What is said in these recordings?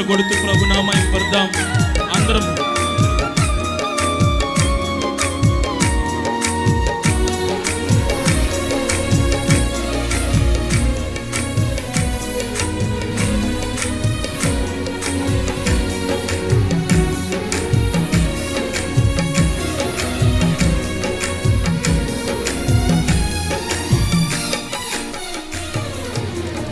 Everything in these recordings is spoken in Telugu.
చప్పట్లు కొడుతూ ప్రభు నామాయి పడదాం అందరం.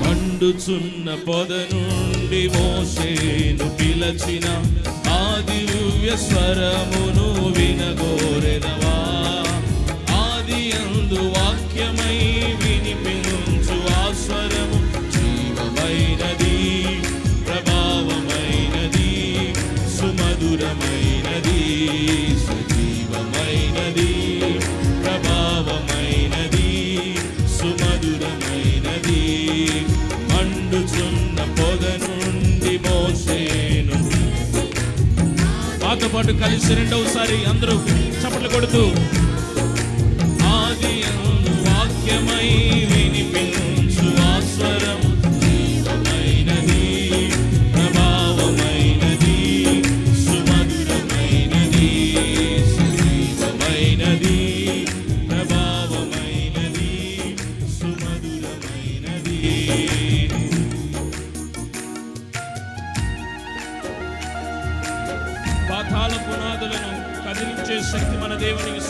మండుచున్న పొదను నుండి మోసేను పిలచిన ఆ దివ్య స్వరమును వినగోరెనవా? ఆది అందు వాక్యమై వినిపించు ఆ స్వరము పాటు కలిసి రెండవసారి అందరూ చప్పట్లు కొడుతూ ఆది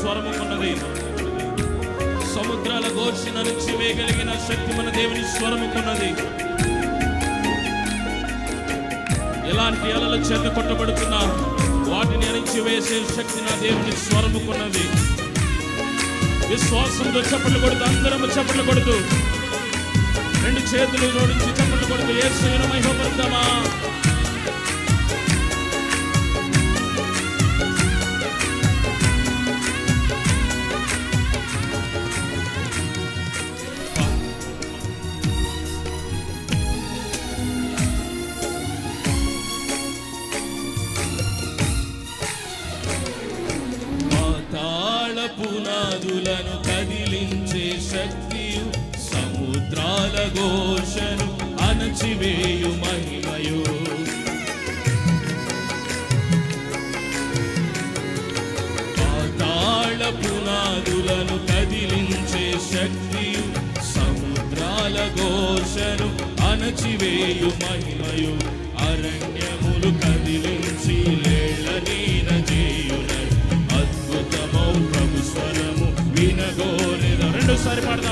స్వరము ఉన్నది సముద్రాల గోర్చి నలిచి వేయగలిగిన శక్తి మన దేవుని స్వరముకున్నది. ఎలాంటి అలలు చేత కొట్టబడుతున్నా వాటిని అణిచి వేసే శక్తి నా దేవుని స్వరముకున్నది. విశ్వాసంతో చప్పట్లు కొడుతూ అందరం చప్పట్లు కొడుతూ రెండు చేతులు జోడించి చప్పట్లు కొడుతూ ఏ మహిమపడతామా శక్తియు సముద్రాల ఘోషను అణచివేయు మహిమయు. పాతాళ పునాదులను కదిలించే శక్తియు సముద్రాల ఘోషను అణచివేయు మహిమయు. అరణ్యములు కదిలించి లేళ్ళ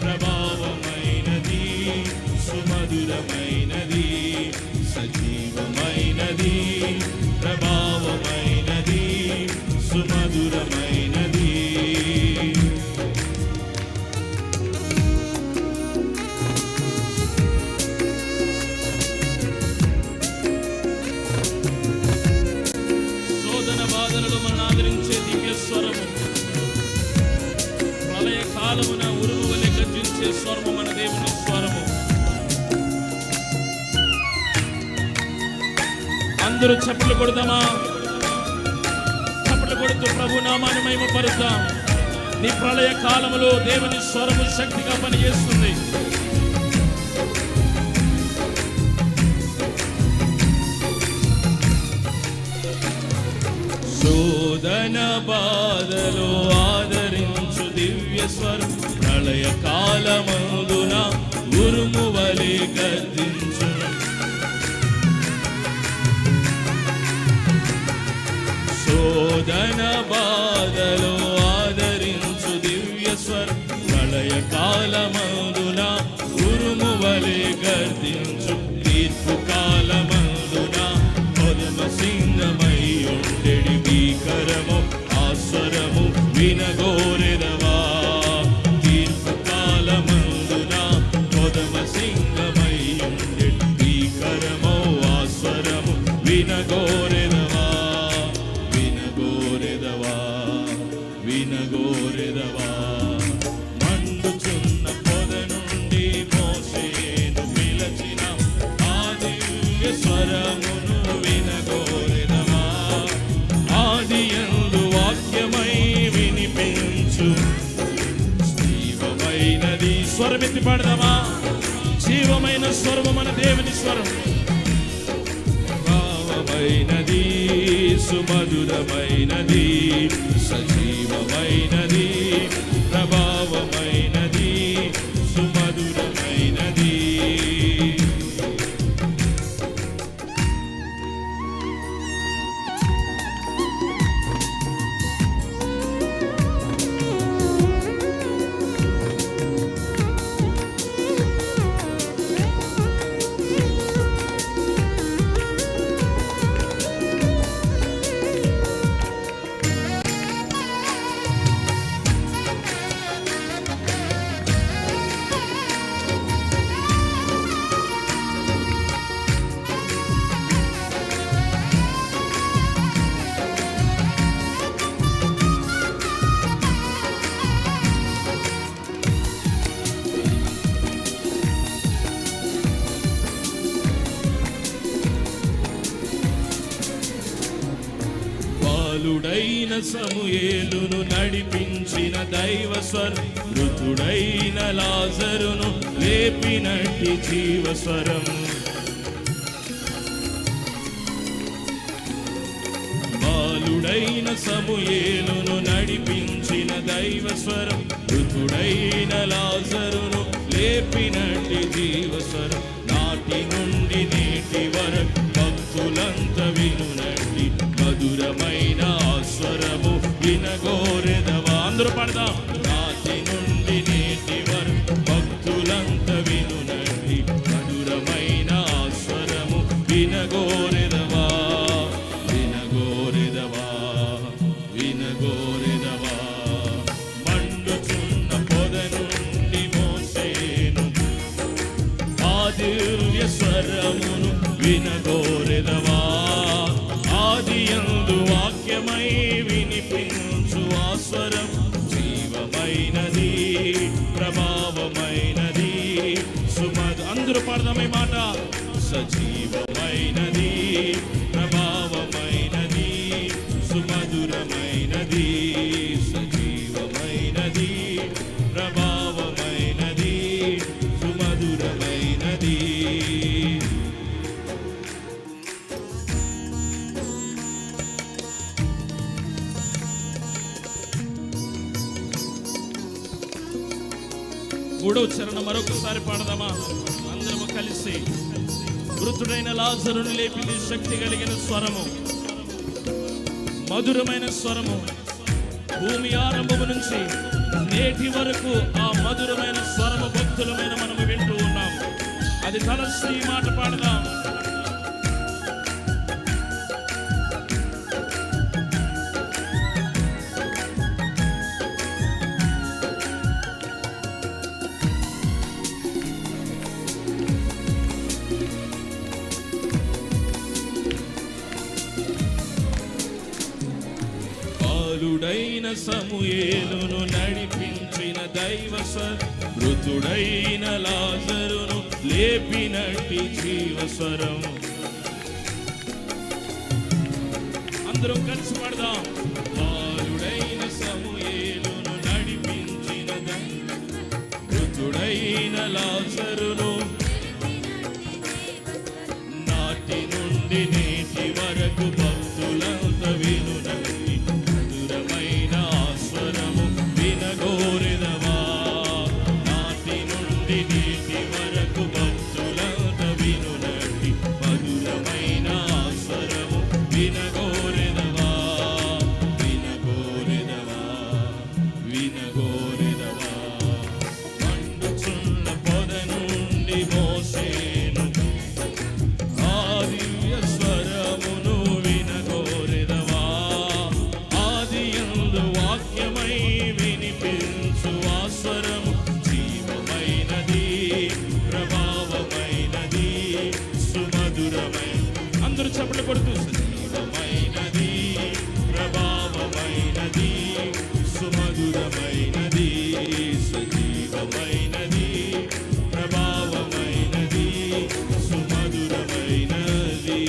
ప్రభావమైనది సుమధురమైనది. అందరూ చప్పట్లు కొడదామా? చప్పట్లు కొడుతూ ప్రభు నామాన్ని మహిమ పరుద్దాం నీ ప్రళయ కాలంలో దేవుని స్వరము శక్తిగా పనిచేస్తుంది. శోధన బాధలో ఆదరించు దివ్య స్వరం. ప్రళయ కాలమందున ఉరుము వలె గర్జించు కృపలో ఆదరించు దివ్య స్వర ప్రళయ కాలమందున ఉరుము వలె గర్దించు తీర్పు కాలమందున పరమ సింగమయ్యుండెడి భీకరము ఆస్వరము వినగోరెదవా? తీర్పు జీవమైనది స్వరమెత్తి పాడదామా? జీవమైన స్వరము మన దేవుని స్వరం. భావమైనది సుమధురమైనది సజీవమైనది ప్రభావమైనది సుమధురమైనది. సమూయేలును నడిపించిన దైవ స్వరం మృతుడైన లాజరును లేపినట్టి జీవస్వరం బాలుడైన సమూయేలును నడిపించిన దైవ స్వరం మృతుడైన లాజరును లేపినట్టి జీవస్వరం. నాటి నుండి నేటి వరకు భక్తులంత వినునట్టి మధురమైన వినగోరెదవా అందరూ పడదాం. నాటి నుండి నేటి వరకు భక్తులంత వినునట్టి మధురమైన ఆ స్వరము వినగోరెదవా వినగోరెదవా వినగోరెదవా మండుచున్న పొద నుండి మోసేను ఆ స్వరమును వినగోరెదవా జీవమైనది ప్రభావమైనది. సుమధ అందరూ పాడదామే మాట. సజీవమైనది ప్రభావమైనది సుమధురమైనది. మూడవ చరణం మరొకసారి పాడదామా? అందరము కలిసి. మృతుడైన లాజరును లేపింది శక్తి కలిగిన స్వరము. మధురమైన స్వరము. భూమి ఆరంభము నుంచి నేటి వరకు ఆ మధురమైన స్వరము భక్తులమైన మనము వింటూ ఉన్నాం అది తలశ్రీ మాట పాడదాం. సమూయేలును నడిపించిన దైవ మృతుడైన లాజరును లేపినట్టి జీవస్వరం అందరం కలిసి పడదాం. బాలుడైన సమూయేలును నడిపించిన దైవ మృతుడైన లాజరు అందరూ చప్పట్లు కొడుతూ సజీవమైనది ప్రభావమైనది సుమధురమైనది సజీవమైనది ప్రభావమైనది సుమధురమైనది.